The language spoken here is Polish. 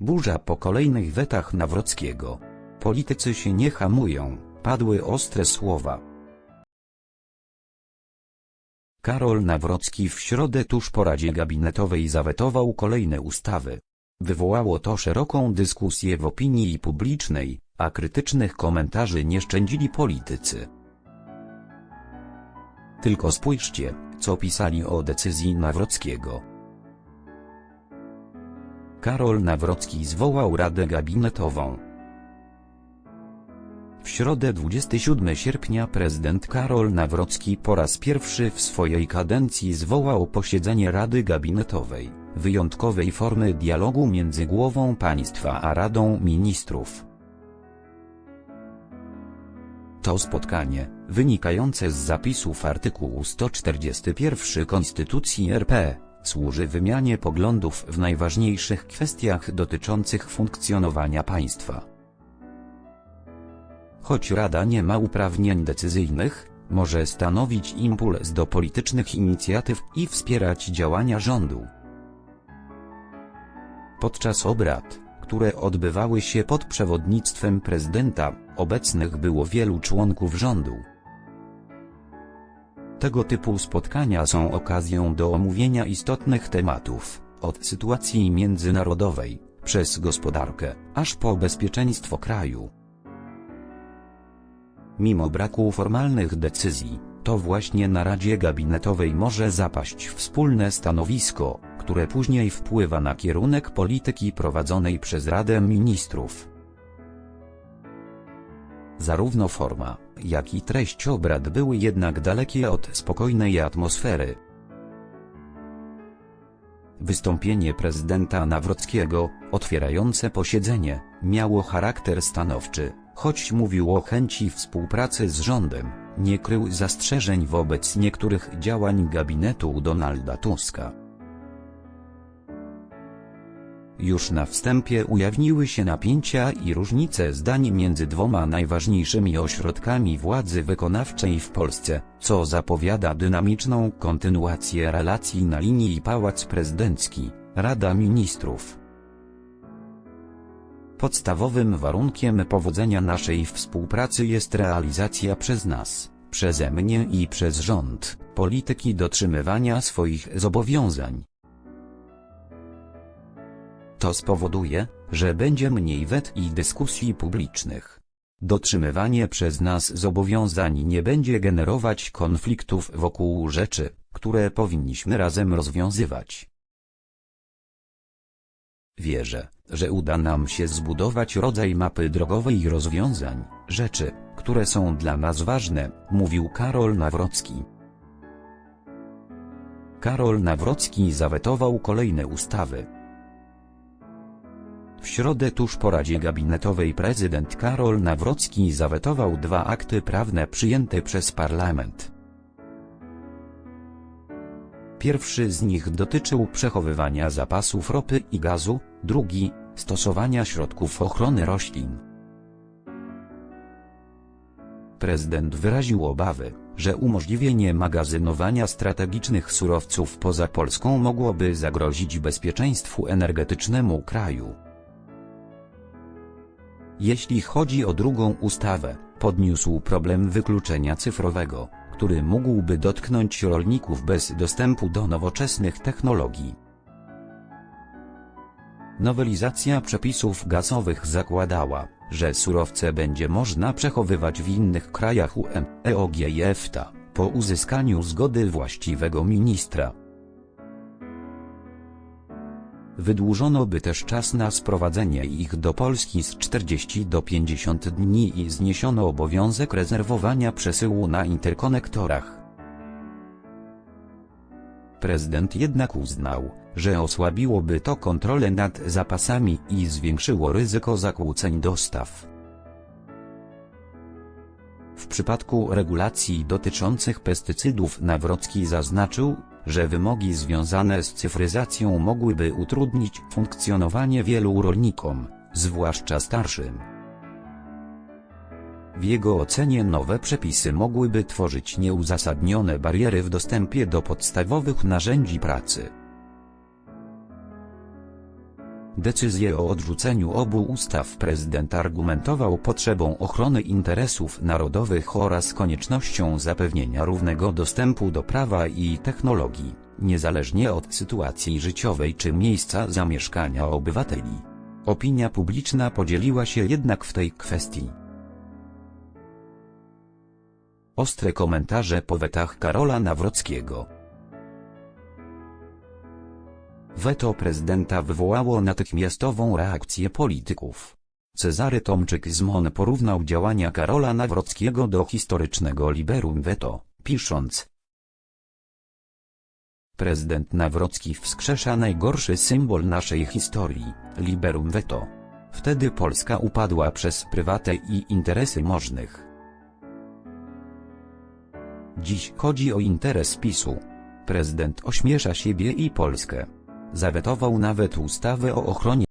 Burza po kolejnych wetach Nawrockiego. Politycy się nie hamują, padły ostre słowa. Karol Nawrocki w środę tuż po Radzie Gabinetowej zawetował kolejne ustawy. Wywołało to szeroką dyskusję w opinii publicznej, a krytycznych komentarzy nie szczędzili politycy. Tylko spójrzcie, co pisali o decyzji Nawrockiego. Karol Nawrocki zwołał Radę Gabinetową. W środę 27 sierpnia prezydent Karol Nawrocki po raz pierwszy w swojej kadencji zwołał posiedzenie Rady Gabinetowej, wyjątkowej formy dialogu między głową państwa a Radą Ministrów. To spotkanie, wynikające z zapisów artykułu 141 Konstytucji RP, służy wymianie poglądów w najważniejszych kwestiach dotyczących funkcjonowania państwa. Choć Rada nie ma uprawnień decyzyjnych, może stanowić impuls do politycznych inicjatyw i wspierać działania rządu. Podczas obrad, które odbywały się pod przewodnictwem prezydenta, obecnych było wielu członków rządu. Tego typu spotkania są okazją do omówienia istotnych tematów, od sytuacji międzynarodowej, przez gospodarkę, aż po bezpieczeństwo kraju. Mimo braku formalnych decyzji, to właśnie na Radzie Gabinetowej może zapaść wspólne stanowisko, które później wpływa na kierunek polityki prowadzonej przez Radę Ministrów. Zarówno forma, jak i treść obrad były jednak dalekie od spokojnej atmosfery. Wystąpienie prezydenta Nawrockiego, otwierające posiedzenie, miało charakter stanowczy, choć mówił o chęci współpracy z rządem, nie krył zastrzeżeń wobec niektórych działań gabinetu Donalda Tuska. Już na wstępie ujawniły się napięcia i różnice zdań między dwoma najważniejszymi ośrodkami władzy wykonawczej w Polsce, co zapowiada dynamiczną kontynuację relacji na linii Pałac Prezydencki, Rada Ministrów. Podstawowym warunkiem powodzenia naszej współpracy jest realizacja przez nas, przeze mnie i przez rząd, polityki dotrzymywania swoich zobowiązań. To spowoduje, że będzie mniej wet i dyskusji publicznych. Dotrzymywanie przez nas zobowiązań nie będzie generować konfliktów wokół rzeczy, które powinniśmy razem rozwiązywać. Wierzę, że uda nam się zbudować rodzaj mapy drogowej rozwiązań, rzeczy, które są dla nas ważne, mówił Karol Nawrocki. Karol Nawrocki zawetował kolejne ustawy. Środę tuż po Radzie Gabinetowej prezydent Karol Nawrocki zawetował dwa akty prawne przyjęte przez parlament. Pierwszy z nich dotyczył przechowywania zapasów ropy i gazu, drugi – stosowania środków ochrony roślin. Prezydent wyraził obawy, że umożliwienie magazynowania strategicznych surowców poza Polską mogłoby zagrozić bezpieczeństwu energetycznemu kraju. Jeśli chodzi o drugą ustawę, podniósł problem wykluczenia cyfrowego, który mógłby dotknąć rolników bez dostępu do nowoczesnych technologii. Nowelizacja przepisów gazowych zakładała, że surowce będzie można przechowywać w innych krajach UE, EOG i EFTA, po uzyskaniu zgody właściwego ministra. Wydłużono by też czas na sprowadzenie ich do Polski z 40 do 50 dni i zniesiono obowiązek rezerwowania przesyłu na interkonektorach. Prezydent jednak uznał, że osłabiłoby to kontrolę nad zapasami i zwiększyło ryzyko zakłóceń dostaw. W przypadku regulacji dotyczących pestycydów Nawrocki zaznaczył, że wymogi związane z cyfryzacją mogłyby utrudnić funkcjonowanie wielu rolnikom, zwłaszcza starszym. W jego ocenie nowe przepisy mogłyby tworzyć nieuzasadnione bariery w dostępie do podstawowych narzędzi pracy. Decyzję o odrzuceniu obu ustaw prezydent argumentował potrzebą ochrony interesów narodowych oraz koniecznością zapewnienia równego dostępu do prawa i technologii, niezależnie od sytuacji życiowej czy miejsca zamieszkania obywateli. Opinia publiczna podzieliła się jednak w tej kwestii. Ostre komentarze po wetach Karola Nawrockiego. Weto prezydenta wywołało natychmiastową reakcję polityków. Cezary Tomczyk z MON porównał działania Karola Nawrockiego do historycznego liberum veto, pisząc Prezydent Nawrocki wskrzesza najgorszy symbol naszej historii, liberum veto. Wtedy Polska upadła przez prywatę i interesy możnych. Dziś chodzi o interes PiSu. Prezydent ośmiesza siebie i Polskę. Zawetował nawet ustawę o ochronie